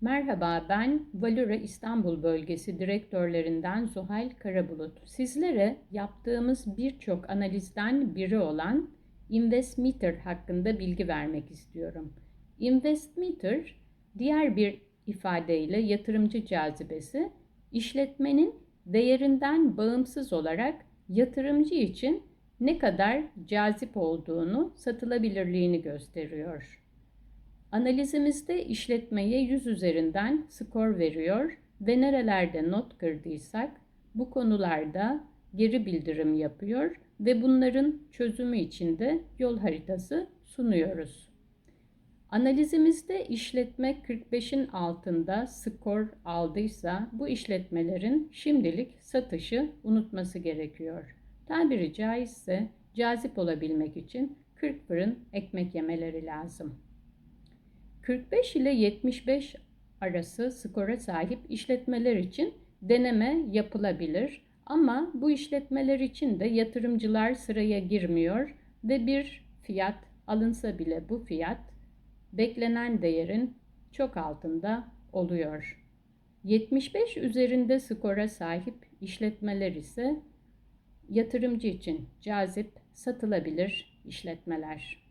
Merhaba, ben Valura İstanbul Bölgesi direktörlerinden Zuhal Karabulut. Sizlere yaptığımız birçok analizden biri olan Investmeter hakkında bilgi vermek istiyorum. Investmeter, diğer bir ifadeyle yatırımcı cazibesi, işletmenin değerinden bağımsız olarak yatırımcı için ne kadar cazip olduğunu, satılabilirliğini gösteriyor. Analizimizde işletmeye 100 üzerinden skor veriyor ve nerelerde not kırdıysak bu konularda geri bildirim yapıyor ve bunların çözümü için de yol haritası sunuyoruz. Analizimizde işletme 45'in altında skor aldıysa bu işletmelerin şimdilik satışı unutması gerekiyor. Tabiri caizse cazip olabilmek için 40 fırın ekmek yemeleri lazım. 45 ile 75 arası skora sahip işletmeler için deneme yapılabilir ama bu işletmeler için de yatırımcılar sıraya girmiyor ve bir fiyat alınsa bile bu fiyat beklenen değerin çok altında oluyor. 75 üzerinde skora sahip işletmeler ise yatırımcı için cazip satılabilir işletmeler.